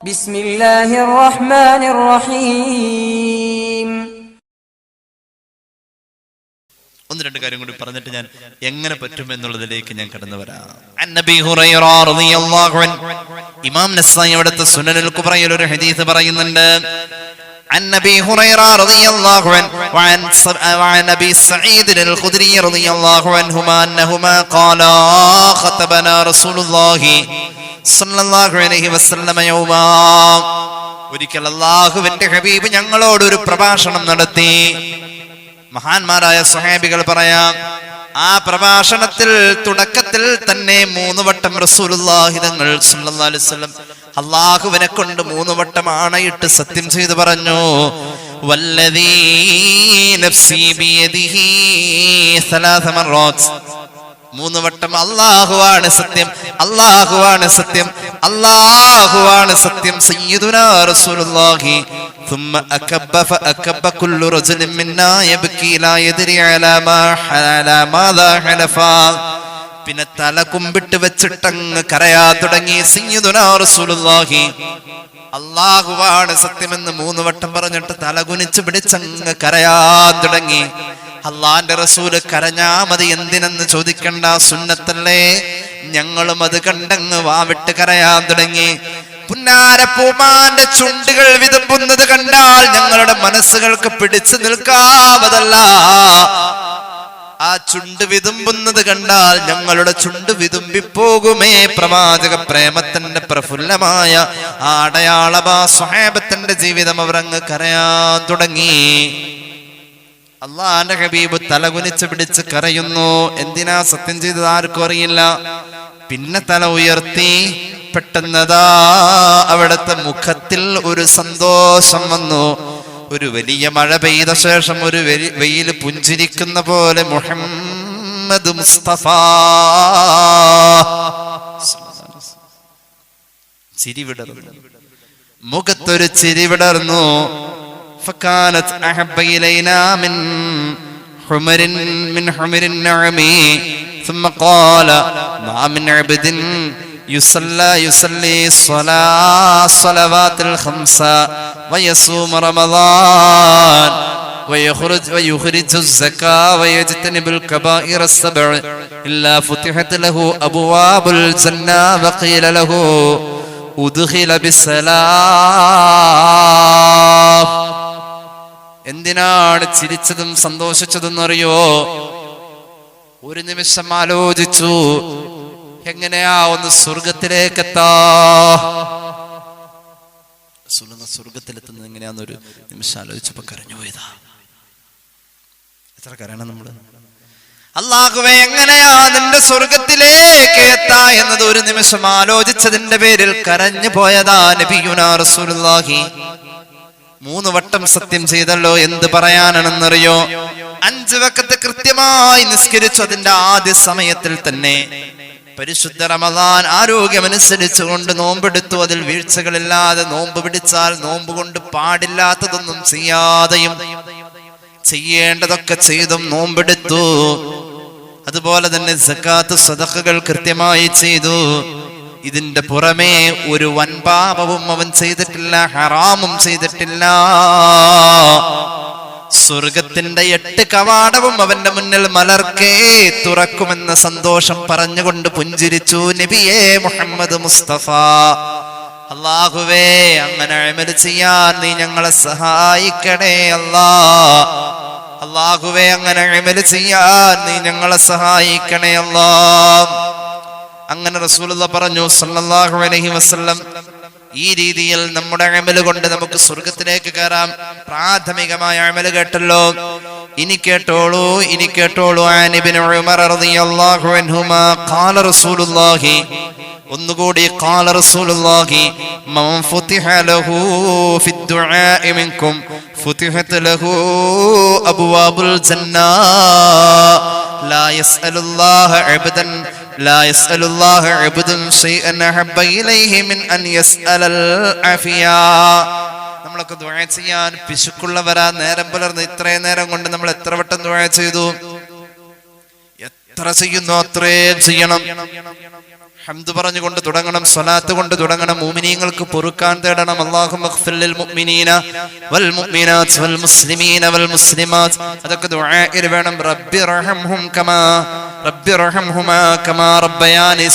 بسم الله الرحمن الرحيم ഒന്ന് രണ്ട് കാര്യം കൂടി പറഞ്ഞിട്ട് ഞാൻ എങ്ങനെ പറ്റും എന്നുള്ളതിലേക്ക് ഞാൻ കടന്നു വരാം അന്നബി ഹുറൈറ റളിയല്ലാഹു അൻഹു ഇമാം നസായി അവിടുത്തെ സുനനുൽ കുബ്രയിൽ ഒരു ഹദീസ് പറയുന്നുണ്ട് عن ابي هريره رضي الله عنه وعن ص- وعن ابي سعيد الخدري رضي الله عنهما انهما قالا خطبنا رسول الله ഒരിക്കൽ അള്ളാഹുവിന്റെ ഹബീബ് ഞങ്ങളോട് ഒരു പ്രഭാഷണം നടത്തി. മഹാന്മാരായ സുഹേബികൾ പറയാം ആ പ്രഭാഷണത്തിൽ തുടക്കത്തിൽ തന്നെ മൂന്ന് വട്ടം റസൂലുല്ലാഹിതങ്ങൾ സല്ലല്ലാഹുലം അള്ളാഹുവിനെ കൊണ്ട് മൂന്ന് വട്ടം ആണയിട്ട് സത്യം ചെയ്ത് പറഞ്ഞു. വല്ലതീ നഫ്സി ബിയദിഹി സലാസ മൂന്ന് വട്ടം അള്ളാഹുവാണ് സത്യം അള്ളാഹുവാണ് സത്യം അള്ളാഹുവാണ് സത്യം സയ്യിദുനാ റസൂലുള്ളാഹി ثم أكب فأكب كل رجل منا يبكي لا يدري على ما على ماذا حلفا പിന്നെ തല കുമ്പിട്ട് വെച്ചിട്ടങ്ങ് കരയാ തുടങ്ങി. റസൂലുള്ളാഹി. അള്ളാഹുവാണ് സത്യമെന്ന് മൂന്ന് വട്ടം പറഞ്ഞിട്ട് തലകുനിച്ച് പിടിച്ചങ്ങ് കരയാ തുടങ്ങി. അള്ളാന്റെ റസൂൽ കരഞ്ഞാ മതി എന്തിനെന്ന് ചോദിക്കണ്ട സുന്നത്തല്ലേ? ഞങ്ങളും അത് കണ്ടങ്ങ് വാവിട്ട് കരയാൻ തുടങ്ങി. പുന്നാരപ്പൂമാന്റെ ചുണ്ടുകൾ വിതുമ്പുന്നത് കണ്ടാൽ ഞങ്ങളുടെ മനസ്സുകൾക്ക് പിടിച്ചു നിൽക്കാവതല്ല. ആ ചുണ്ട് വിതുമ്പുന്നത് കണ്ടാൽ ഞങ്ങളുടെ ചുണ്ട് വിതുമ്പിപ്പോകുമേ. പ്രവാചക പ്രേമത്തിന്റെ പ്രഫുല്ലമായ ആ അടയാളമാ സ്വഹേബത്തിന്റെ ജീവിതം അവർ അങ്ങ് കരയാൻ തുടങ്ങി. അള്ളാന്റെ ഹബീബ് തലകുനിച്ച് പിടിച്ച് കരയുന്നു. എന്തിനാ സത്യം ചെയ്തത് ആർക്കും അറിയില്ല. പിന്നെ തല ഉയർത്തി പെട്ടെന്നതാ അവിടുത്തെ മുഖത്തിൽ ഒരു സന്തോഷം വന്നു. ഒരു വലിയ മഴ പെയ്ത ശേഷം ഒരു വെരി- വെയിൽ പുഞ്ചിരിക്കുന്ന പോലെ മുഹമ്മദ് മുസ്തഫ ചിരി വിടർന്നു മുഖത്തൊരു ചിരി വിടർന്നു فكانت أحب إلينا من حمر من حمر النعم ثم قال ما من عبد يصلى يصلي صلاة صلوات الخمسة ويصوم رمضان ويخرج ويخرج الزكاة ويجتنب الكبائر السبع إلا فتحت له أبواب الجنة وقيل له ഉദ്ഖില ബിസ്സലാം. എന്തിനാണ് ചിരിച്ചതും സന്തോഷിച്ചതും അറിയോ ഒരു നിമിഷം ആലോചിച്ചു എങ്ങനെയാ ഒന്ന് സ്വർഗത്തിലേക്ക് എത്താ റസൂലുള്ളാഹി സ്വർഗത്തിലെത്തുന്നത് എങ്ങനെയാന്നൊരു നിമിഷം ആലോചിച്ചപ്പോ കരഞ്ഞു പോയതാ. എത്ര കരയണം നമ്മൾ? അള്ളാഹുവെ എങ്ങനെയാ നിന്റെ സ്വർഗത്തിലേക്ക് എത്താ എന്നത് ഒരു നിമിഷം ആലോചിച്ചതിന്റെ പേരിൽ കരഞ്ഞു പോയതാ നബിയുനാ റസൂലുള്ളാഹി. മൂന്ന് വട്ടം സത്യം ചെയ്തല്ലോ എന്ത് പറയാനാണെന്നറിയോ? അഞ്ച് വക്കത്ത് കൃത്യമായി നിസ്കരിച്ചു അതിന്റെ ആദ്യ സമയത്തിൽ തന്നെ പരിശുദ്ധ റമദാൻ ആരോഗ്യമനുസരിച്ച് കൊണ്ട് നോമ്പെടുത്തു. അതിൽ വീഴ്ചകളില്ലാതെ നോമ്പ് പിടിച്ചാൽ നോമ്പ് കൊണ്ട് പാടില്ലാത്തതൊന്നും ചെയ്യാതെയും ചെയ്യേണ്ടതൊക്കെ ചെയ്തും നോമ്പെടുത്തു. അതുപോലെ തന്നെ സക്കാത്ത് സദഖകൾ കൃത്യമായി ചെയ്തു. ഇതിന്റെ പുറമേ ഒരു വൻപാപവും അവൻ ചെയ്തിട്ടില്ല ഹറാമും ചെയ്തിട്ടില്ല. സ്വർഗത്തിന്റെ എട്ട് കവാടവും അവന്റെ മുന്നിൽ മലർക്കേ തുറക്കുമെന്ന സന്തോഷം പറഞ്ഞുകൊണ്ട് പുഞ്ചിരിച്ചു നബിയേ മുഹമ്മദ് മുസ്തഫ. അള്ളാഹുവേ അങ്ങനെ അഴിമത് ചെയ്യാൻ നീ ഞങ്ങളെ സഹായിക്കണേ അല്ലാ. അള്ളാഹുവേ അങ്ങനെ അഴിമത് ചെയ്യാൻ നീ ഞങ്ങളെ സഹായിക്കണേ അല്ലാ. അങ്ങനെ റസൂലുള്ള പറഞ്ഞു സല്ലല്ലാഹു അലൈഹി വസല്ലം ഈ രീതിയിൽ നമ്മുടെ അമൽ കൊണ്ട് നമുക്ക് സ്വർഗത്തിലേക്ക് കയറാം. പ്രാഥമികമായ അമൽ കേട്ടല്ലോ. ഇനി കേട്ടോളൂ ഇനി കേട്ടോളൂ. ആൻ ഉമർ റളിയല്ലാഹു അൻഹുമാ ഖാല റസൂലുള്ളാഹി. ഒന്നുകൂടി ഖാല റസൂലുള്ളാഹി. മൻ ഫുതിഹ ലഹു ഫിദ്ദുആഇ മിൻകും. ഫുതിഹത് ലഹു അബ്വാബുൽ ജന്ന لا يسأل الله عبدا لا يسأل الله عبد شيئا أحب إليه من أن يسأل العافية നമ്മളൊക്കെ ദുആ ചെയ്യാൻ പിശുക്കുള്ളവരാ നേരം പുലർന്ന് ഇത്രയും നേരം കൊണ്ട് നമ്മൾ എത്ര വട്ടം ദുആ ചെയ്തു എത്ര ചെയ്യുന്നു അത്രയും ചെയ്യണം. ഹംദ് പറഞ്ഞുകൊണ്ട് തുടങ്ങണം സ്വലാത്ത് കൊണ്ട് തുടങ്ങണം മൂമിനീങ്ങൾക്ക് പൊറുക്കാൻ തേടണം. അതൊക്കെ വേണം. റബ്ബി റബ്ബി റബ്ബയാനി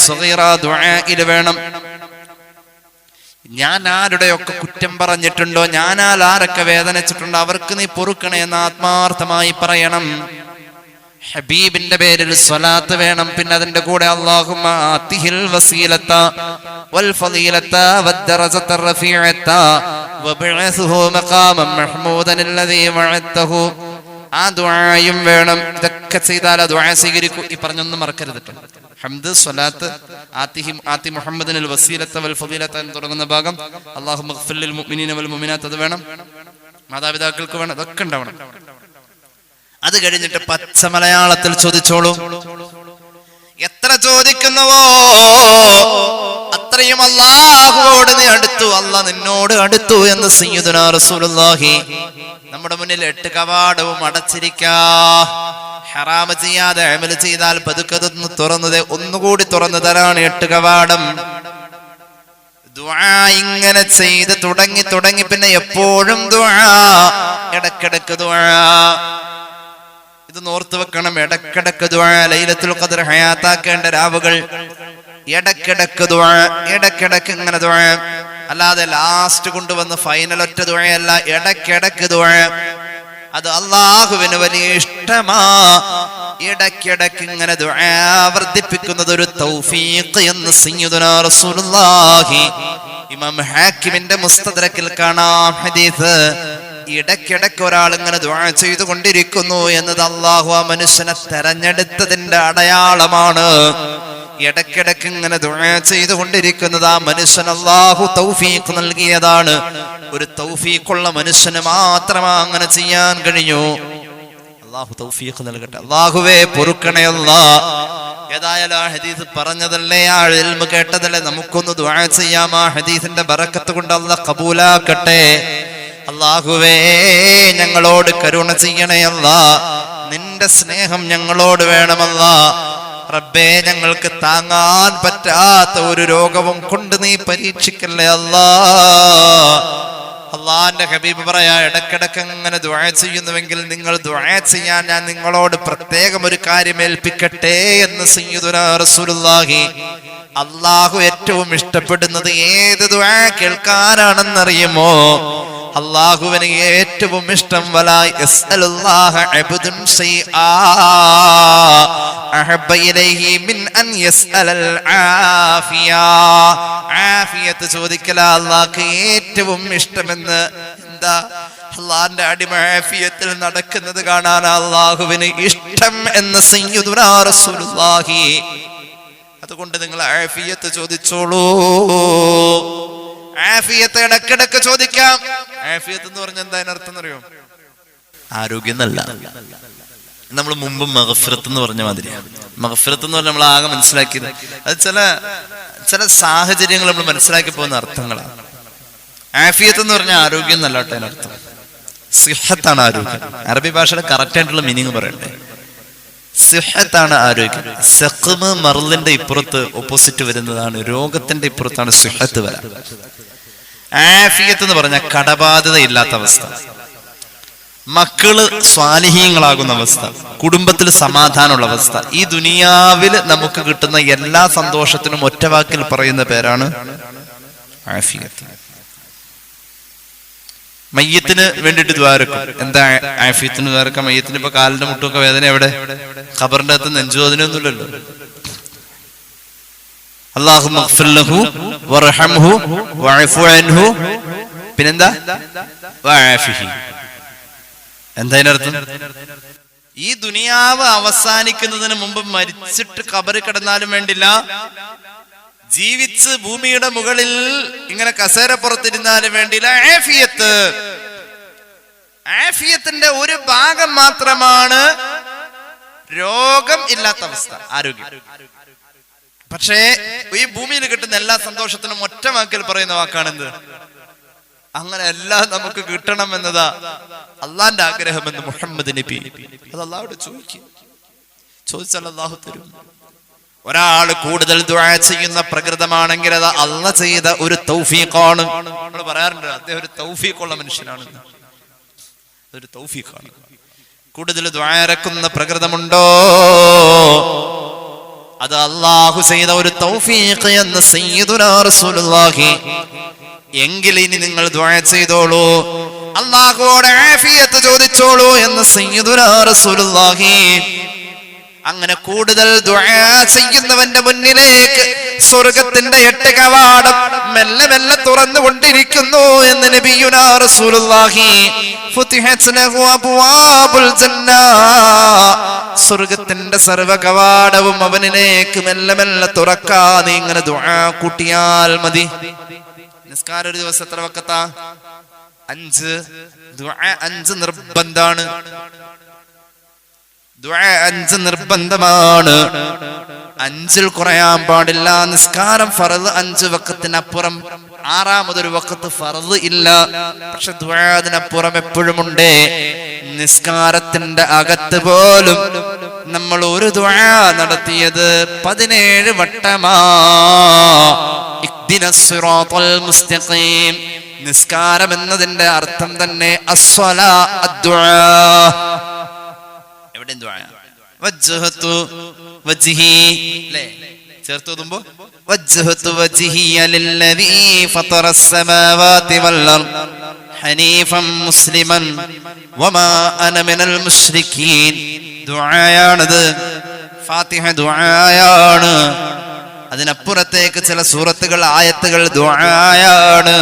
വേണം. ഞാൻ ആരുടെയൊക്കെ കുറ്റം പറഞ്ഞിട്ടുണ്ടോ? ഞാനാൽ ആരൊക്കെ വേദനിച്ചിട്ടുണ്ടോ? അവർക്ക് നീ പൊറുക്കണേ എന്ന് ആത്മാർത്ഥമായി പറയണം. ഹബീബിന്റെ പേരിൽ സ്വലാത്ത് വേണം. പിന്നെ അതിന്റെ കൂടെ അല്ലാഹുമ്മ ആതിഹിൽ വസീലത്ത വൽ ഫളീലത്ത വദ്ദറജത റഫീഅത്ത വബഅസുഹു മഖാമൻ മഹ്മൂദൻ അല്ലദീ വഅദതഹു. ആ ദുആയും വേണം. ഇതൊക്കെ ചെയ്താൽ ദുആ സ്വീകരിക്കൂ. ഈ പറഞ്ഞൊന്നും മറക്കരുത് ഹംദ് സ്വലാത്ത് ആതിഹിം ആതി മുഹമ്മദിനിൽ വസീലത്ത വൽ ഫദീലത്ത എന്ന് തുടങ്ങുന്ന ഭാഗം അല്ലാഹു ലിൽ മുഅ്മിനീന വൽ മുഅ്മിനാത്ത് അത് വേണം. മാതാപിതാക്കൾക്ക് വേണം. അതൊക്കെ ഉണ്ടാവണം. അത് കഴിഞ്ഞിട്ട് പച്ച മലയാളത്തിൽ ചോദിച്ചോളൂ. എത്ര ചോദിക്കുന്നുവോ അത്രയും അള്ളാഹുവോട് നീ അടുത്തു. അല്ല നിന്നോട് അടുത്തു എന്ന് സയ്യിദുനാ റസൂലുള്ളാഹി. നമ്മുടെ മുന്നിൽ എട്ട് കവാടവും അടച്ചിരിക്കാ. ഹറാമ ചെയ്യാതെ അമൽ ചെയ്താൽ പതുക്കതൊന്ന് തുറന്നത് ഒന്നുകൂടി തുറന്നു തരാണ് എട്ട് കവാടം. ഇങ്ങനെ ചെയ്ത് തുടങ്ങി തുടങ്ങി പിന്നെ എപ്പോഴും ദുആ ഇടക്കിടക്ക് ദുആ. ഇത് നോർത്ത് വെക്കണം. ഇടക്കിടക്ക് ലൈലത്തുൽ ഖദർ ഹയാത്താക്കേണ്ട രാവുകൾ. ഇടക്കിടക്ക് ഇടക്കിടക്ക് ഇങ്ങനെ ദുആ. അല്ലാതെ ലാസ്റ്റ് കൊണ്ടുവന്ന് ഫൈനൽ ഒറ്റ ദുഴയല്ല ഇടക്കിടക്ക് ദുആ. അത് അള്ളാഹുവിന് വലിയ ഇഷ്ടമാ. ഇടക്കിടക്ക് ഇങ്ങനെ വർദ്ധിപ്പിക്കുന്നത് ഒരു തൗഫീഖ് എന്ന് റസൂലുള്ളാഹി. ഇമാം ഹാക്കിമിന്റെ മുസ്തദ്രക്കിൽ കാണാം ഹദീസ്. ഇടയ്ക്കിടയ്ക്ക് ഒരാൾ ഇങ്ങനെ ദുആ ചെയ്തുകൊണ്ടിരിക്കുന്നു എന്നത് അള്ളാഹു ആ മനുഷ്യനെ തെരഞ്ഞെടുത്തതിന്റെ അടയാളമാണ്. ഇടയ്ക്കിടയ്ക്ക് ഇങ്ങനെ ദുആ ചെയ്തുകൊണ്ടിരിക്കുന്നത് ആ മനുഷ്യൻ അള്ളാഹു തൗഫീഖ് നൽകിയതാണ്. ഒരു തൗഫീഖുള്ള മനുഷ്യന് മാത്രമാ അങ്ങനെ ചെയ്യാൻ കഴിഞ്ഞു. അള്ളാഹു തൗഫീഖ് നൽകട്ടെ. അള്ളാഹുവേ പൊറുക്കണേ അല്ലാ. ഏതായാലും ആ ഹദീസ് പറഞ്ഞതല്ലേ? ആ എൽമ് കേട്ടതല്ലേ? നമുക്കൊന്ന് ദുആ ചെയ്യാം. ആ ഹദീസിന്റെ ബറക്കത്ത് കൊണ്ട് അള്ളാഹ് കബൂലാക്കട്ടെ. അള്ളാഹുവേ ഞങ്ങളോട് കരുണ ചെയ്യണയല്ല നിന്റെ സ്നേഹം ഞങ്ങളോട് വേണമല്ല. റബ്ബേ ഞങ്ങൾക്ക് താങ്ങാൻ പറ്റാത്ത ഒരു രോഗവും കൊണ്ട് നീ പരീക്ഷിക്കല്ലേ അല്ലാ. അള്ളാന്റെ ഹബീബ് പറയാ ഇടക്കിടക്ക് അങ്ങനെ ദുആ ചെയ്യുന്നുവെങ്കിൽ നിങ്ങൾ ദുആ ചെയ്യാൻ ഞാൻ നിങ്ങളോട് പ്രത്യേകം ഒരു കാര്യം ഏൽപ്പിക്കട്ടെ എന്ന് റസൂലുള്ളാഹി. അള്ളാഹു ഏറ്റവും ഇഷ്ടപ്പെടുന്നത് ഏത് ദുആ കേൾക്കാനാണെന്നറിയുമോ? അള്ളാഹുവിന് ഏറ്റവും ഇഷ്ടം വലായി ചോദിക്കല അള്ളാഹ് ഏറ്റവും ഇഷ്ടമെന്ന്. എന്താ? അള്ളാന്റെ അടിമ ആഫിയത്തിൽ നടക്കുന്നത് കാണാൻ അള്ളാഹുവിന് ഇഷ്ടം എന്ന് റസൂലുള്ളാഹി. അതുകൊണ്ട് നിങ്ങൾ ആഫിയത്ത് ചോദിച്ചോളൂ. ആഫിയത്ത് ഇടക്കിടക്ക് ചോദിക്കാം. ആഫിയത്ത് എന്ന് പറഞ്ഞ എന്താ അർത്ഥം എന്നറിയോ? ആരോഗ്യം എന്നല്ല നമ്മൾ മുമ്പ് മഹഫിറത്ത് എന്ന് പറഞ്ഞ മാതിരി മഹഫിറത്ത് എന്ന് പറഞ്ഞാൽ നമ്മൾ ആകെ മനസ്സിലാക്കിയത്. അത് ചില ചില സാഹചര്യങ്ങൾ നമ്മൾ മനസ്സിലാക്കി പോകുന്ന അർത്ഥങ്ങളാണ്. ആഫിയത്ത് എന്ന് പറഞ്ഞാൽ ആരോഗ്യം എന്നല്ല കേട്ടോ അതിനർത്ഥം സിഹത്താണ് ആരോഗ്യം. അറബി ഭാഷയുടെ കറക്റ്റ് ആയിട്ടുള്ള മീനിങ് പറയണ്ടേ? സിഹത്താണ് ആരോഗ്യം. സഖമ് മറലിന്റെ ഇപ്പുറത്ത് ഓപ്പോസിറ്റ് വരുന്നതാണ്. രോഗത്തിന്റെ ഇപ്പുറത്താണ് സിഹത്ത് വരാൻ ആഫിയത്ത് എന്ന് പറഞ്ഞ കടബാധ്യത ഇല്ലാത്ത അവസ്ഥ. മക്കൾ സ്വാലിഹീങ്ങളാകുന്ന അവസ്ഥ. കുടുംബത്തിൽ സമാധാനമുള്ള അവസ്ഥ. ഈ ദുനിയാവിൽ നമുക്ക് കിട്ടുന്ന എല്ലാ സന്തോഷത്തിനും ഒറ്റവാക്കിൽ പറയുന്ന പേരാണ് ആഫിയത്ത്. മയ്യത്തിന് വേണ്ടിട്ട് ദ്വാരക്കും എന്താ ആഫിയത്തിന് ദ്വാരക്കാം മയ്യത്തിന് ഇപ്പൊ കാലിന്റെ മുട്ടൊക്കെ വേദന എവിടെ? ഖബറിന്റെ അകത്ത് നെഞ്ചുവേദനയൊന്നുമില്ലല്ലോ അള്ളാഹു മഗ്ഫിർലഹു വർഹംഹു ഈ ദുനിയാവ് അവസാനിക്കുന്നതിന് മുമ്പ് മരിച്ചിട്ട് കബറി കിടന്നാലും വേണ്ടില്ല. ജീവിച്ച് ഭൂമിയുടെ മുകളിൽ ഇങ്ങനെ കസേര പുറത്തിരുന്നാലും വേണ്ടില്ല ആഫിയത്ത്. ആഫിയത്തിന്റെ ഒരു ഭാഗം മാത്രമാണ് രോഗം ഇല്ലാത്ത അവസ്ഥ ആരോഗ്യം. പക്ഷേ ഈ ഭൂമിയിൽ കിട്ടുന്ന എല്ലാ സന്തോഷത്തിനും ഒറ്റ വാക്കിൽ പറയുന്ന വാക്കാണെന്ത്? അങ്ങനെ എല്ലാം നമുക്ക് കിട്ടണം എന്നതാ അള്ളാന്റെ ആഗ്രഹം എന്ന് മുഹമ്മദ് നബി. അത് അള്ളാഹോട് ചോദിക്കും. ചോദിച്ചാൽ അള്ളാഹു തരും. ഒരാൾ കൂടുതൽ ദുആ ചെയ്യുന്ന പ്രകൃതമാണെങ്കിൽ അത് അല്ല ചെയ്ത ഒരു തൗഫീഖാണ്. നമ്മൾ പറയാറുണ്ട് അദ്ദേഹം ഒരു തൗഫീഖുള്ള മനുഷ്യനാണ്. ഒരു തൗഫീഖാണ്. കൂടുതൽ ദ്വാരക്കുന്ന പ്രകൃതമുണ്ടോ? അത് അള്ളാഹു ചെയ്ത ഒരു തൗഫീഖ് എന്ന് സയ്യിദുനാ റസൂലുള്ളാഹി. എങ്കിൽ ഇനി നിങ്ങൾ ദുആ ചെയ്തോളൂ. അള്ളാഹുവോട് ആഫിയത്ത് ചോദിച്ചോളൂ എന്ന് റസൂലുള്ളാഹി. അങ്ങനെ കൂടുതൽ ചെയ്യുന്നവന്റെ മുന്നിലേക്ക് സ്വർഗത്തിന്റെ എട്ട് കവാടം മെല്ലെ മെല്ലെ തുറന്നുകൊണ്ടിരിക്കുന്നു എന്ന് റസൂലുള്ളാഹി സ്വർഗത്തിന്റെ സർവ കവാടവും അവനിലേക്ക് മെല്ലെ മെല്ലെ തുറക്കാതെ ഇങ്ങനെ ദുആ കൂട്ടിയാൽ മതി. നിസ്കാരം ഒരു ദിവസം എത്ര വക്കത്താ? അഞ്ച്. അഞ്ച് നിർബന്ധാണ്. അഞ്ച് നിർബന്ധമാണ്. അഞ്ചിൽ കുറയാൻ പാടില്ല. നിസ്കാരം ഫറദ് അഞ്ച് വക്കത്തിനപ്പുറം. ആറാമതൊരു വക്കത്ത് ഫറദ് ഇല്ല. പക്ഷെ ദുആ അതിനപ്പുറം എപ്പോഴും ഉണ്ട് നിസ്കാരത്തിന്റെ അകത്ത് പോലും നമ്മൾ ഒരു ദ്വാ നടത്തിയത് പതിനേഴ് വട്ടമാ. മുസ്തഖീം. നിസ്കാരം എന്നതിന്റെ അർത്ഥം തന്നെ അസ്വല അദ്ദുആ. അവിടെ ചേർത്ത് മുസ്ലിമൻ. വമാ അന ഫാത്തിഹ അതിനപ്പുറത്തേക്ക് ചില സൂറത്തുകൾ ആയത്തുകൾ ദുആയാണ്.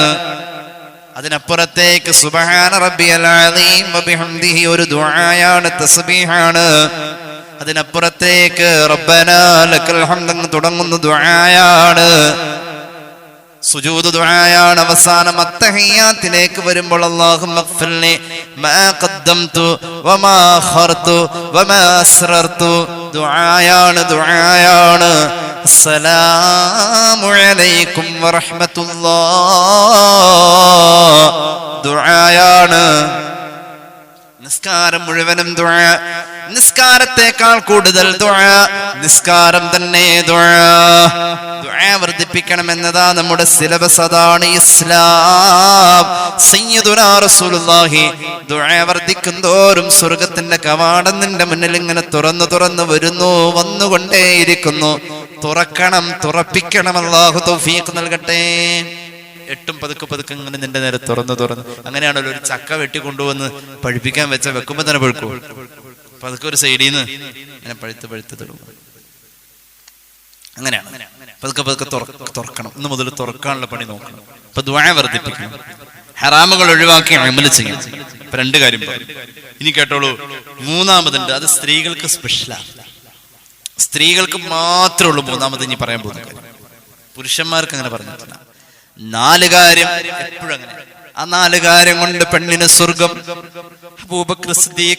അതിനപ്പുറത്തേക്ക് ഒരു ദുആയാണ് തസ്ബീഹാണ്. അതിനപ്പുറത്തേക്ക് റബ്ബന ലക്കൽ തുടങ്ങുന്ന ദുആയാണ്. സുജൂദ് ദുആയാണ് അവസാനം അത്തഹിയാത്തിലേക്ക് വരുമ്പോൾ അല്ലാഹു മഗ്ഫിർലി മാ ഖദ്ദംതു വമാ ഖർതു വമാ അസ്റർതു ദുആയാണ് ദുആയാണ്. അസ്സലാമു അലൈക്കും വറഹ്മത്തുള്ളാഹ്. ദുആയാണ്. നിസ്കാരം മുഴുവനും ദുആ. നിസ്കാരത്തെക്കാൾ കൂടുതൽ ദുആ. നിസ്കാരം തന്നെ ദുആ. വർദ്ധിപ്പിക്കണം എന്നതാ നമ്മുടെ സിലബസ് അതാണ് ഇസ്ലാം. സയ്യിദുനാ റസൂലുള്ളാഹി ദുആ വർദ്ധിക്കും തോറും സ്വർഗത്തിന്റെ കവാടം നിന്റെ മുന്നിൽ ഇങ്ങനെ തുറന്നു തുറന്നു വരുന്നു വന്നുകൊണ്ടേയിരിക്കുന്നു. തുറക്കണം തുറപ്പിക്കണം. അള്ളാഹു തൗഫീഖ് നൽകട്ടെ. എട്ടും പതുക്കെ പതുക്കെ ഇങ്ങനെ നിന്റെ നേരെ തുറന്ന് തുറന്ന്. അങ്ങനെയാണല്ലോ ഒരു ചക്ക വെട്ടി കൊണ്ടുവന്ന് പഴുപ്പിക്കാൻ വെച്ച വെക്കുമ്പോ തന്നെ പഴുക്കും. പതുക്കെ ഒരു സൈഡിൽ നിന്ന് ഇങ്ങനെ പഴുത്ത് പഴുത്ത് തുടങ്ങും അങ്ങനെയാണ്. പതുക്കെ പതുക്കെ തുറ- തുറക്കണം. ഇന്ന് മുതൽ തുറക്കാനുള്ള പണി നോക്കണം. അപ്പൊ ദ്വായ വർദ്ധിപ്പിക്കണം. ഹറാമുകൾ ഒഴിവാക്കി അമൽ ചെയ്യണം. ഇപ്പൊ രണ്ട് കാര്യം. ഇനി കേട്ടോളൂ. മൂന്നാമതുണ്ട് അത് സ്ത്രീകൾക്ക് സ്പെഷ്യലാണ് സ്ത്രീകൾക്ക് മാത്രമേ ഉള്ളൂ മൂന്നാമത് ഇനി പറയാൻ പോകുന്ന കാര്യം. പുരുഷന്മാർക്ക് അങ്ങനെ പറഞ്ഞിട്ടില്ല. നാല് കാര്യം എപ്പോഴും അങ്ങനെ. ആ നാല് കാര്യം കൊണ്ട് പെണ്ണിന് സ്വർഗം.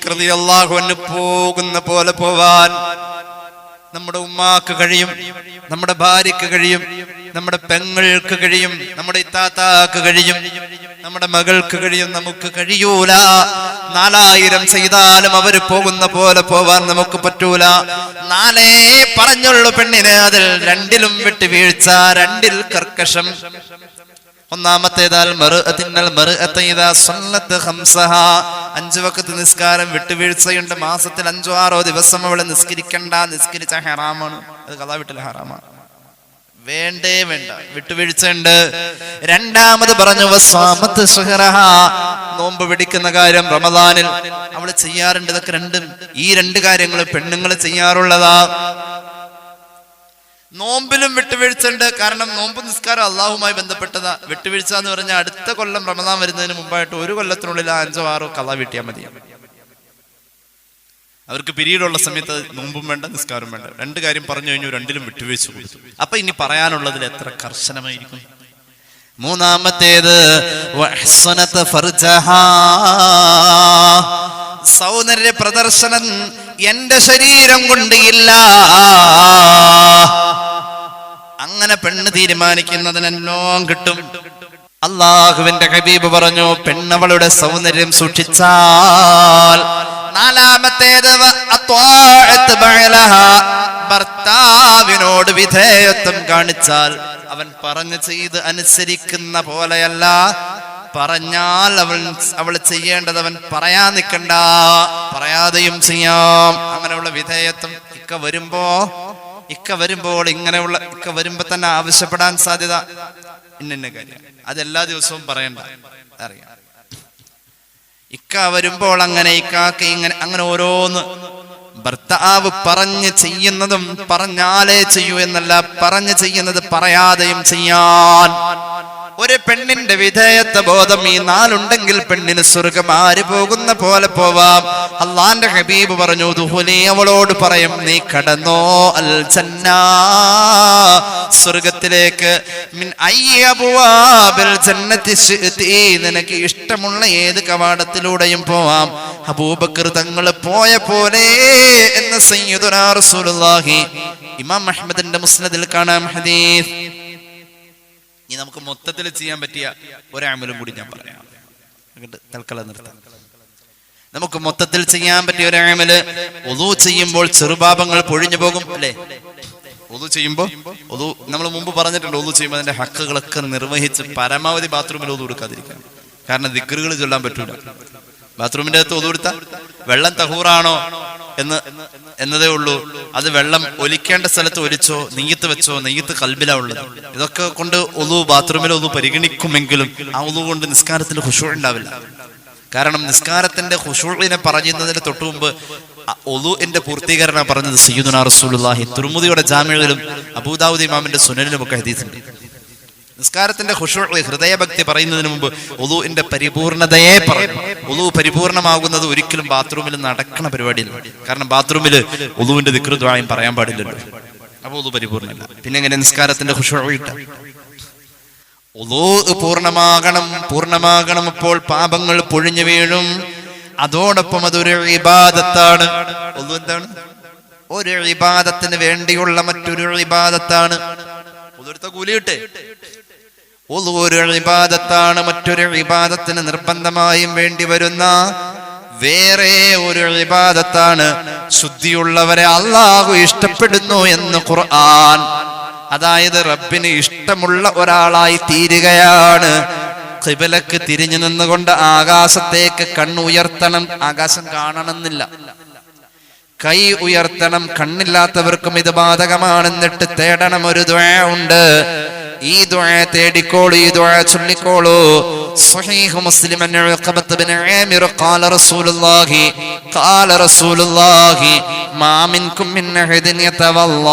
റളിയല്ലാഹു അൻഹു പോകുന്ന പോലെ പോവാൻ നമ്മുടെ ഉമ്മാക്ക് കഴിയും നമ്മുടെ ഭാര്യക്ക് കഴിയും നമ്മുടെ പെങ്ങൾക്ക് കഴിയും നമ്മുടെ ഇത്താത്താക്ക് കഴിയും നമ്മുടെ മകൾക്ക് കഴിയും നമുക്ക് കഴിയൂല. നാലായിരം ചെയ്താലും അവർ പോകുന്ന പോലെ പോവാൻ നമുക്ക് പറ്റൂല. നാലേ പറഞ്ഞുള്ളൂ പെണ്ണിനെ അതിൽ രണ്ടിലും വിട്ട് വീഴ്ച രണ്ടിൽ കർക്കശം. ഒന്നാമത്തേതാൽ അഞ്ചു വക്കത്ത് നിസ്കാരം വിട്ടുവീഴ്ചയുണ്ട് മാസത്തിൽ അഞ്ചോ ആറോ ദിവസം അവളെ നിസ്കരിക്കണ്ട. നിസ്കരിച്ച ഹറാമാണ്. അത് കഥാ വിട്ടില്ല ഹറാമാണ്. വേണ്ടേ വേണ്ട. വിട്ടുവീഴ്ചയുണ്ട് രണ്ടാമത് പറഞ്ഞു വസാമത്ത് നോമ്പ് പിടിക്കുന്ന കാര്യം റമദാനിൽ. അവൾ ചെയ്യാറുണ്ട്. ഇതൊക്കെ രണ്ടും ഈ രണ്ട് കാര്യങ്ങൾ പെണ്ണുങ്ങൾ ചെയ്യാറുള്ളതാ. നോമ്പിലും വിട്ടുവീഴ്ചയുണ്ട്. കാരണം നോമ്പ് നിസ്കാരം അള്ളാഹുമായി ബന്ധപ്പെട്ടതാ. വിട്ടുവീഴ്ച എന്ന് പറഞ്ഞാൽ അടുത്ത കൊല്ലം റമദാൻ വരുന്നതിന് മുമ്പായിട്ട് ഒരു കൊല്ലത്തിനുള്ളിൽ അഞ്ചോ ആറോ കഥ വീട്ടിയാൽ മതി. അവർക്ക് പിരീഡുള്ള സമയത്ത് നോമ്പും വേണ്ട നിസ്കാരം വേണ്ട. രണ്ട് കാര്യം പറഞ്ഞു കഴിഞ്ഞു രണ്ടിലും വിട്ടുവീഴ്ച കൊടുത്തു. അപ്പൊ ഇനി പറയാനുള്ളതിൽ എത്ര കർശനമായിരിക്കും? മൂന്നാമത്തേത്. സൗന്ദര്യ പ്രദർശനം എന്റെ ശരീരം കൊണ്ട് ഇല്ല. അങ്ങനെ പെണ്ണ് തീരുമാനിക്കുന്നതിനെല്ലാം കിട്ടും. അള്ളാഹുവിന്റെ ഹബീബ് പറഞ്ഞു പെണ്ണവളുടെ സൗന്ദര്യം സൂക്ഷിച്ചാൽ നാലാമത്തേത്. ഭർത്താവിനോട് വിധേയത്വം കാണിച്ചാൽ അവൻ പറഞ്ഞു ചെയ്ത് അനുസരിക്കുന്ന പോലെയല്ല. പറഞ്ഞാൽ അവൾ അവൾ ചെയ്യേണ്ടത് അവൻ പറയാൻ നിൽക്കണ്ട. പറയാതെയും ചെയ്യാം. അങ്ങനെയുള്ള വിധേയത്വം ഇക്ക വരുമ്പോ ഇക്ക വരുമ്പോൾ ഇങ്ങനെയുള്ള ഇക്ക വരുമ്പോ തന്നെ ആവശ്യപ്പെടാൻ സാധ്യത. ഇന്ന കാര്യം. അതെല്ലാ ദിവസവും പറയണ്ട. അറിയാം. ഇക്ക വരുമ്പോൾ അങ്ങനെ ഇക്കാക്ക് ഇങ്ങനെ അങ്ങനെ ഓരോന്ന് ഭർത്താവ് പറഞ്ഞ് ചെയ്യുന്നതും പറഞ്ഞാലേ ചെയ്യൂ എന്നല്ല പറഞ്ഞ് ചെയ്യുന്നത് പറയാതെയും ചെയ്യാൻ. ഒരു പെണ്ണിന്റെ വിധേയത്വ ബോധം ഈ നാലുണ്ടെങ്കിൽ പെണ്ണിന് സ്വർഗം ആര് പോകുന്ന പോലെ പോവാം. അള്ളാന്റെ ഹബീബ് പറഞ്ഞു ദുഹുലി അവളോട് പറയും നീ കടന്നോ അൽ സ്വർഗത്തിലേക്ക്. നിനക്ക് ഇഷ്ടമുള്ള ഏത് കവാടത്തിലൂടെയും പോവാം. അബൂബക്കർ തങ്ങൾ പോയ പോലെ എന്ന് സയ്യിദുനാ റസൂലുള്ളാഹി. ഇമാം അഹ്മദിന്റെ മുസ്നദിൽ കാണാം ഹദീസ്. ഇനി നമുക്ക് മൊത്തത്തിൽ ചെയ്യാൻ പറ്റിയ ഒരാമലും കൂടി ഞാൻ പറയാം. തൽക്കാലം നിർത്താം. നമുക്ക് മൊത്തത്തിൽ ചെയ്യാൻ പറ്റിയ ഒരാമൽ ഒതു ചെയ്യുമ്പോൾ ചെറുപാപങ്ങൾ പൊഴിഞ്ഞു പോകും അല്ലേ? ഒതു ചെയ്യുമ്പോൾ ഒതു നമ്മൾ മുമ്പ് പറഞ്ഞിട്ടുണ്ട് ഒതു ചെയ്യുമ്പോൾ അതിന്റെ ഹക്കുകളൊക്കെ നിർവഹിച്ച് പരമാവധി ബാത്റൂമിൽ ഒതു കൊടുക്കാതിരിക്കാം കാരണം ദിക്കറുകൾ ചൊല്ലാൻ പറ്റൂല. ബാത്റൂമിന്റെ അകത്ത് ഒതു കൊടുത്ത വെള്ളം തഹൂറാണോ എന്ന് എന്നതേ ഉള്ളൂ. അത് വെള്ളം ഒലിക്കേണ്ട സ്ഥലത്ത് ഒലിച്ചോ നെയ്യത്ത് വെച്ചോ നെയ്യത്ത് കൽബിലാ ഉള്ളത്. ഇതൊക്കെ കൊണ്ട് ഒതു ബാത്റൂമിൽ ഒതു പരിഗണിക്കുമെങ്കിലും ആ ഒതു കൊണ്ട് നിസ്കാരത്തിൽ ഹുഷൂ ഉണ്ടാവില്ല. കാരണം നിസ്കാരത്തിന്റെ ഹുഷൂളിനെ പറയുന്നതിന് തൊട്ടു മുമ്പ് ഒലുവിന്റെ പൂർത്തീകരണം പറഞ്ഞത് സയ്യിദുനാ റസൂലുള്ളാഹി തുർമുദിയുടെ ജാമ്യങ്ങളിലും അബൂദാവുദ് ഇമാമിന്റെ സുനലിലും ഒക്കെ ഹദീസുണ്ട്. നിസ്കാരത്തിന്റെ ഹുഷു ഹൃദയഭക്തി പറയുന്നതിന് മുമ്പ് ഒലുവിന്റെ പരിപൂർണതയെ പറയും ഒലു പരിപൂർണമാകുന്നത് ഒരിക്കലും ബാത്റൂമിൽ നടക്കണ പരിപാടിയില്ല. കാരണം ബാത്റൂമിൽ ഒലുവിന്റെ ദിക്റുദ്വായും പറയാൻ പാടില്ലല്ലോ. അപ്പൊ ഒലു പരിപൂർണല്ല പിന്നെ എങ്ങനെ നിസ്കാരത്തിന്റെ ഹുഷു കിട്ടാം ഒലൂ പൂർണമാകണം പൂർണമാകണം അപ്പോൾ പാപങ്ങൾ പൊഴിഞ്ഞു വീഴും. അതോടൊപ്പം അതൊരു ഇബാദത്താണ്. എന്താണ്? ഒരു ഇബാദത്തിന് വേണ്ടിയുള്ള മറ്റൊരു ഇബാദത്താണ്. ഒന്നെടുത്ത കൂലി കിട്ടേ. ഒലു ഒരു ഇബാദത്താണ് മറ്റൊരു വിവാദത്തിന് നിർബന്ധമായും വേണ്ടി വരുന്ന വേറെ ഒരു ഇബാദത്താണ് ശുദ്ധിയുള്ളവരെ അള്ളാഹു ഇഷ്ടപ്പെടുന്നു എന്ന് ഖുർആൻ അതായത് റബ്ബിന് ഇഷ്ടമുള്ള ഒരാളായി തീരുകയാണ്. ഖിബലക്ക് തിരിഞ്ഞു നിന്നുകൊണ്ട് ആകാശത്തേക്ക് കണ്ണുയർത്തണം. ആകാശം കാണണമെന്നില്ല. കൈ ഉയർത്തണം. കണ്ണില്ലാത്തവർക്കും ഇത് ബാധകമാണെന്നിട്ട് തേടണം. ഒരു ദ്വയ ഉണ്ട്. ഈ ദുആ തേടിക്കോളൂ ഈ ദുആ ചൊല്ലിക്കോളൂ. സ്വഹീഹ് മുസ്ലിം അൻ ഉഖബത്ത് ബിൻ ആമിർ ഖാല റസൂലുള്ളാഹി ഖാല റസൂലുള്ളാഹി മാ മിൻകും മിൻ അഹദിൻ യതവല്ല.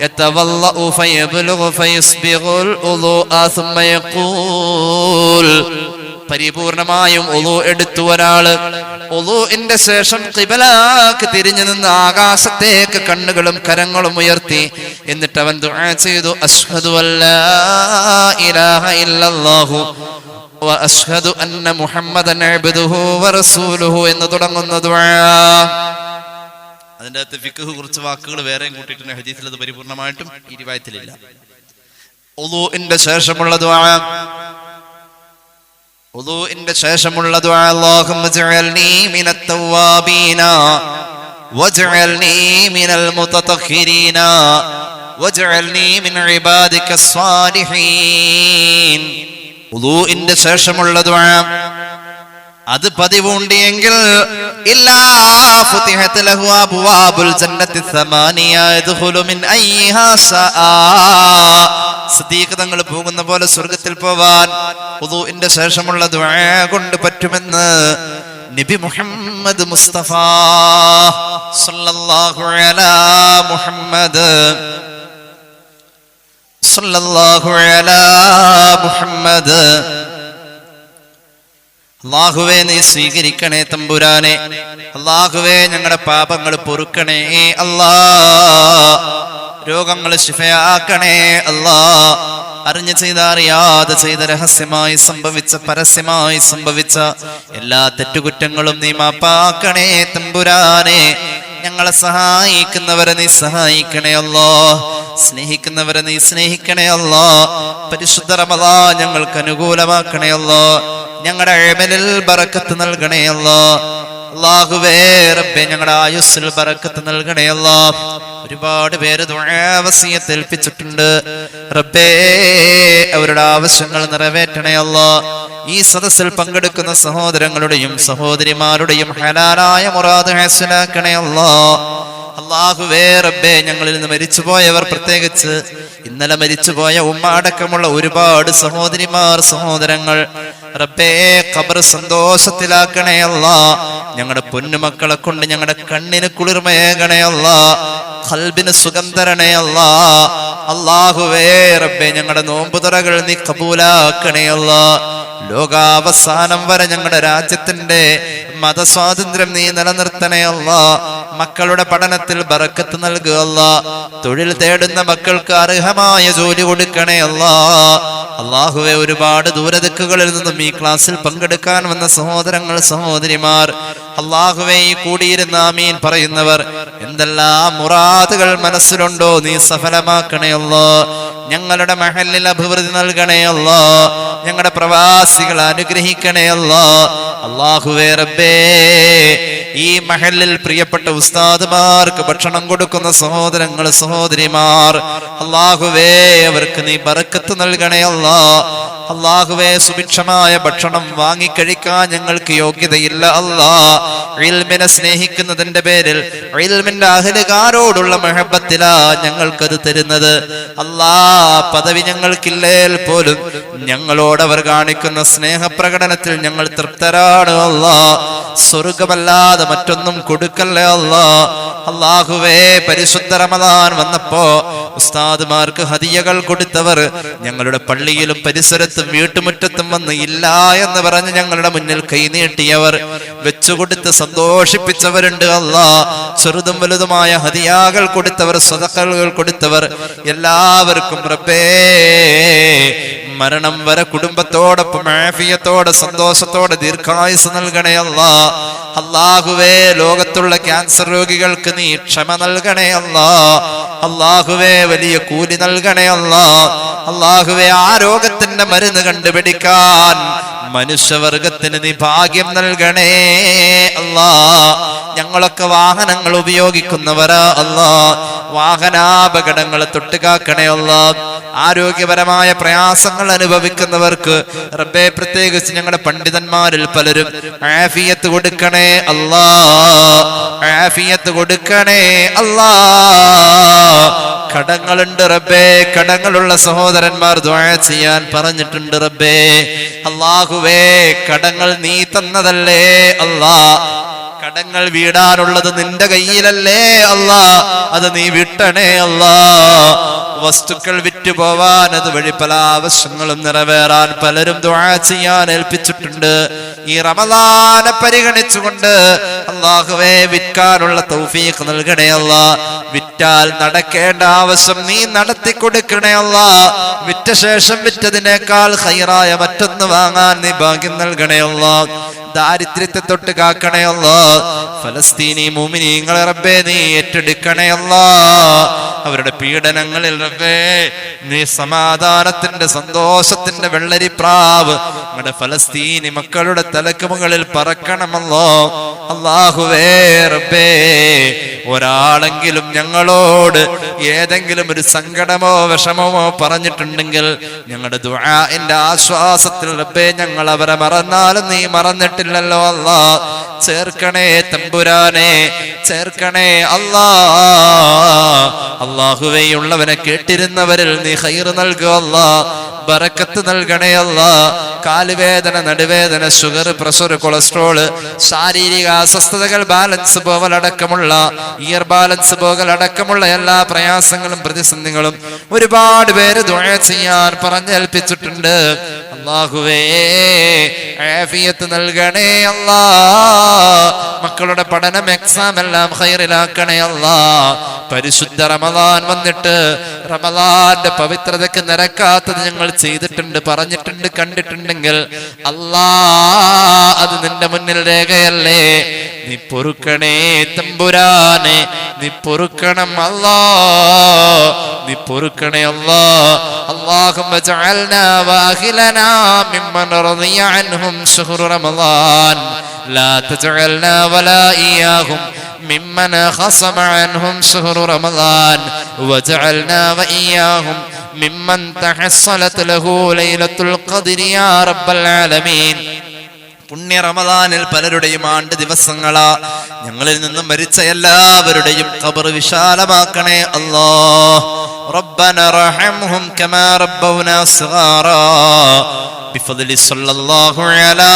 يتوضأ فيبلغ فيسبغ الوضوء ثم يقول പരിപൂർണമായും ഒലു എടുത്തു ഒരാള് ഒലുവിന്റെ ശേഷം കിബലാക്ക് തിരിഞ്ഞു നിന്ന് ആകാശത്തേക്ക് കണ്ണുകളും കരങ്ങളും ഉയർത്തി എന്നിട്ട് അവൻ ദുആ ചെയ്തു അഷ്ഹദു അല്ലാ ഇലാഹ ഇല്ലല്ലാഹു വ അഷ്ഹദു അന്ന മുഹമ്മദൻ അബ്ദുഹു വറസൂലുഹു എന്ന് തുടങ്ങുന്ന ദുആ അതിന്റെ അകത്ത് ഫിക്കഹ് കുറച്ച് വാക്കുകൾ വേറെയും കൂട്ടിയിട്ടുണ്ട്. ഹദീസിൽ അത് പരിപൂർണമായിട്ടും ഈ റിവായത്തിലില്ല ഒലുവിന്റെ ശേഷമുള്ള ഉദൂഇന്റെ ശേഷമുള്ള അല്ലാഹുമ്മ ജഅൽനീ മിനൽ മിൻ ശേഷമുള്ള അത് ശാആ സിദ്ദീഖ് തങ്ങൾ പോകുന്ന പോലെ സ്വർഗത്തിൽ പോവാൻ വുദൂഇന്റെ ശേഷമുള്ള ദുആ കൊണ്ട് പറ്റുമെന്ന് നബി മുഹമ്മദ് മുസ്തഫ സല്ലല്ലാഹു അലാ മുഹമ്മദ് സല്ലല്ലാഹു അലാ മുഹമ്മദ് അള്ളാഹുവേ നീ സ്വീകരിക്കണേ തമ്പുരാനെ. അള്ളാഹുവേ ഞങ്ങളുടെ പാപങ്ങൾ പൊറുക്കണേ. അല്ലാ രോഗങ്ങൾ ശിഫയാക്കണേ. അല്ലാ അറിഞ്ഞു ചെയ്ത അറിയാതെ ചെയ്ത രഹസ്യമായി സംഭവിച്ച പരസ്യമായി സംഭവിച്ച എല്ലാ തെറ്റുകുറ്റങ്ങളും നീ മാപ്പാക്കണേ തമ്പുരാനെ. ഞങ്ങളെ സഹായിക്കുന്നവരെ നീ സഹായിക്കണേ അല്ലോ. സ്നേഹിക്കുന്നവരെ നീ സ്നേഹിക്കണേ അല്ലോ. പരിശുദ്ധ റമദാ ഞങ്ങൾക്ക് അനുകൂലമാക്കണേ അല്ലോ. ഞങ്ങളുടെ അഴമലിൽ ബറക്കത്ത് നൽകണേ അല്ലോ. ഞങ്ങളുടെ ആയുസ്സിൽ നൽകണേ ഒരുപാട് പേര് ഏൽപ്പിച്ചിട്ടുണ്ട്. റബ്ബേ അവരുടെ ആവശ്യങ്ങൾ നിറവേറ്റണേ അല്ലാ ഈ സദസ്സിൽ പങ്കെടുക്കുന്ന സഹോദരങ്ങളുടെയും സഹോദരിമാരുടെയും ഹലാലായ മുറാദ് ഹാസനാക്കണേ അല്ലാ അള്ളാഹുവേ റബ്ബേ ഞങ്ങളിൽ നിന്ന് മരിച്ചുപോയവർ പ്രത്യേകിച്ച് ഇന്നലെ മരിച്ചുപോയ ഉമ്മ അടക്കമുള്ള ഒരുപാട് സഹോദരിമാർ സഹോദരങ്ങൾ. റബ്ബേ ഖബർ സന്തോഷത്തിലാക്കണേ അല്ലാ. ഞങ്ങളുടെ പൊന്നുമക്കളെ കൊണ്ട് ഞങ്ങളുടെ കണ്ണിന് കുളിർമയേകണേ അല്ല. ഖൽബിന് സുഖം തരണേ അല്ലാഹുവേ അള്ളാഹുവേ റബ്ബേ ഞങ്ങളുടെ നോമ്പുതുറകൾ നീ കബൂലാക്കണേ അല്ലാ. ലോകാവസാനം വരെ ഞങ്ങളുടെ രാജ്യത്തിന്റെ മതസ്വാതന്ത്ര്യം നീ നിലനിർത്തണേ അല്ല. മക്കളുടെ പഠനത്തിൽ ബറക്കത്ത് നൽകുക അല്ല. തൊഴിൽ തേടുന്ന മക്കൾക്ക് അർഹമായ ജോലി കൊടുക്കണേ അല്ല. അള്ളാഹുവെ ഒരുപാട് ദൂരദിക്കുകളിൽ നിന്നും ഈ ക്ലാസ്സിൽ പങ്കെടുക്കാൻ വന്ന സഹോദരങ്ങൾ സഹോദരിമാർ അള്ളാഹുവെ കൂടിയിരുന്ന ആമീൻ പറയുന്നവർ എന്തെല്ലാം മുറാദുകൾ മനസ്സിലുണ്ടോ? നീ സഫലമാക്കണേ അല്ലോ ഞങ്ങളുടെ മഹലിൽ അഭിവൃദ്ധി നൽകണേ അല്ലോ ഞങ്ങളുടെ പ്രവാസികൾ അനുഗ്രഹിക്കണേ അല്ലോ അള്ളാഹുവേ റബ്ബേ ഈ മഹലിൽ പ്രിയപ്പെട്ട ഉസ്താദുമാർക്ക് ഭക്ഷണം കൊടുക്കുന്ന സഹോദരങ്ങൾ സഹോദരിമാർ അള്ളാഹുവേ അവർക്ക് നീ ബറക്കത്ത് നൽകണേ അല്ലാ. അള്ളാഹുവേ സുഭിക്ഷമായ ഭക്ഷണം വാങ്ങിക്കഴിക്കാൻ ഞങ്ങൾക്ക് യോഗ്യതയില്ല അല്ലാ. ഇൽമിനെ സ്നേഹിക്കുന്നതിന്റെ പേരിൽ ഇൽമിന്റെ അഹലുകാരോടുള്ള മെഹബത്തിലാ ഞങ്ങൾക്കത് തരുന്നത്. അല്ലാ പദവി ഞങ്ങൾക്കില്ലേൽ പോലും ഞങ്ങളോട് അവർ കാണിക്കുന്ന സ്നേഹപ്രകടനത്തിൽ ഞങ്ങൾ തൃപ്തരാണ് അല്ലാ. സ്വർഗമല്ലാതെ മറ്റൊന്നും കൊടുക്കല്ലേ അല്ലാ അള്ളാഹുവേ പരിശുദ്ധ റമദാൻ വന്നപ്പോ ഉസ്താദുമാർക്ക് ഹദിയകൾ കൊടുത്തവർ ഞങ്ങളുടെ പള്ളിയിലും പരിസരത്തും വീട്ടുമുറ്റത്തും വന്ന് ഇല്ല എന്ന് പറഞ്ഞ് ഞങ്ങളുടെ മുന്നിൽ കൈനീട്ടിയവർ വെച്ചുകൊടുത്ത് സന്തോഷിപ്പിച്ചവരുണ്ട് അല്ലാ. ചെറുതും വലുതുമായ ഹദിയാകൾ കൊടുത്തവർ സ്വതക്കലുകൾ കൊടുത്തവർ എല്ലാവർക്കും റബ്ബേ മരണം വരെ കുടുംബത്തോടൊപ്പം ആഫിയത്തോടെ സന്തോഷത്തോടെ ദീർഘായുസ് നൽകണേ അല്ലാ. അള്ളാഹുവേ ലോകത്തുള്ള ക്യാൻസർ രോഗികൾക്ക് നീ ക്ഷമ നൽകണേ അല്ലാ. അള്ളാഹുവേ വലിയ കൂലി നൽകണേ അല്ല അള്ളാഹുവെ ആ രോഗത്തിന്റെ മരുന്ന് കണ്ടുപിടിക്കാൻ മനുഷ്യവർഗത്തിന് നീ ഭാഗ്യം നൽകണേ അല്ലാ ഞങ്ങളൊക്കെ വാഹനങ്ങൾ ഉപയോഗിക്കുന്നവരാ അല്ലാ വാഹനാപകടങ്ങൾ തൊട്ടുകാക്കണയുള്ള ആരോഗ്യപരമായ പ്രയാസങ്ങൾ അനുഭവിക്കുന്നവർക്ക് റബ്ബെ പ്രത്യേകിച്ച് ഞങ്ങളുടെ പണ്ഡിതന്മാരിൽ പലരും ആഫിയത്ത് കൊടുക്കണേ അല്ലാ ആഫിയത്ത് കൊടുക്കണേ അല്ലാ കടങ്ങളുണ്ട് റബ്ബേ കടങ്ങളുള്ള സഹോദരന്മാർ ദ്വാ ചെയ്യാൻ പറഞ്ഞിട്ടുണ്ട് റബ്ബേ. അള്ളാഹുവേ കടങ്ങൾ നീ തന്നതല്ലേ അല്ലാ കടങ്ങൾ വീടാനുള്ളത് നിന്റെ കയ്യിലല്ലേ അല്ലാ. അത് നീ വിട്ടണേ അല്ലാ. വസ്തുക്കൾ വിറ്റുപോവാൻ അതുവഴി പല ആവശ്യങ്ങളും നിറവേറാൻ പലരും ദുആ ചെയ്യാൻ ഏൽപ്പിച്ചിട്ടുണ്ട്. ഈ റമദാനെ പരിഗണിച്ചുകൊണ്ട് അള്ളാഹുവേ വിൽക്കാനുള്ള തൗഫീഖ് നൽകണേ അല്ല. വിറ്റാൽ നടക്കേണ്ട ആവശ്യം നീ നടത്തി കൊടുക്കണേ അല്ല. വിറ്റ ശേഷം വിറ്റതിനേക്കാൾ ഹൈറായ മറ്റൊന്ന് വാങ്ങാൻ നീ ഭാഗ്യം നൽകണേ അല്ല. ദാരിദ്ര്യത്തെ തൊട്ട് കാക്കണേ അല്ല. ഫലസ്തീനി മൂമിനിങ്ങൾ റബ്ബേ നീ ഏറ്റെടുക്കണേ അല്ല. അവരുടെ പീഡനങ്ങളിൽ റബ്ബേ നീ സമാധാനത്തിന്റെ സന്തോഷത്തിന്റെ വെള്ളരിപ്രാവ് നമ്മുടെ ഫലസ്തീനി മക്കളുടെ തലക്ക് മുകളിൽ പറക്കണമല്ലോ അള്ളാഹുവേ റബ്ബേ ഒരാളെങ്കിലും ഞങ്ങളോട് ഏതെങ്കിലും ഒരു സങ്കടമോ വിഷമമോ പറഞ്ഞിട്ടുണ്ടെങ്കിൽ ഞങ്ങളുടെ ദുആന്റെ ആശ്വാസത്തിൽ റബ്ബേ ഞങ്ങൾ അവരെ മറന്നാലും നീ മറന്നിട്ടില്ലല്ലോ അല്ലാ. ചേർക്കണേ തമ്പുരാനെ ചേർക്കണേ അല്ലാ. അള്ളാഹുവെയുള്ളവനെ കേട്ടിരുന്നവരിൽ നീ ഹൈർ നൽകുക അല്ലാ. ബറക്കത്ത് നൽകണേ കാലുവേദന നടുവേദന ഷുഗർ പ്രഷർ കൊളസ്ട്രോൾ ശാരീരിക അസ്വസ്ഥതകൾ ബാലൻസ് പോകലടക്കമുള്ള ഇയർ ബാലൻസ് പോകലടക്കമുള്ള എല്ലാ പ്രയാസങ്ങളും പ്രതിസന്ധികളും ഒരുപാട് പേര് ദുഴ ചെയ്യാൻ പറഞ്ഞേൽപ്പിച്ചിട്ടുണ്ട്. ആഫിയത്ത് നൽകണേ അല്ലാ. മക്കളുടെ പഠനം എക്സാം എല്ലാം ഹൈറിലാക്കണേ അല്ലാ. പരിശുദ്ധ റമദാൻ വന്നിട്ട് റമദാന്റെ പവിത്രതയ്ക്ക് നിരക്കാത്തത് ഞങ്ങൾ ചെയ്തിട്ടുണ്ട് പറഞ്ഞിട്ടുണ്ട് കണ്ടിട്ടുണ്ടെങ്കിൽ അല്ലാ അത് നിന്റെ മുന്നിൽ രേഖയല്ലേ നീ പൊറുക്കണേ തമ്പുരാനെ നീ പൊറുക്കണം അല്ലാ നീ പൊറുക്കണേ അല്ലാ اللهم اجعلنا واهلنا ممن رضي عنهم شهر رمضان لا تجعلنا ولا إياهم ممن خصم عنهم شهر رمضان وجعلنا وإياهم ممن تحصلت له ليلة القدر يا رب العالمين പുണ്യ റമദാനിൽ പലരുടെയും ആണ്ട് ദിവസങ്ങളാ ഞങ്ങളിൽ നിന്നും മരിച്ച എല്ലാവരുടെയും ഖബർ വിശാലമാക്കണേ അല്ലാ ربنا رحمهم كما ربونا صغارا بفضل صلى الله على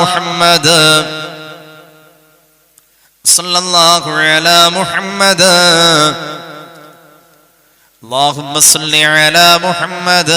محمد صلى الله على محمد اللهم صل على محمد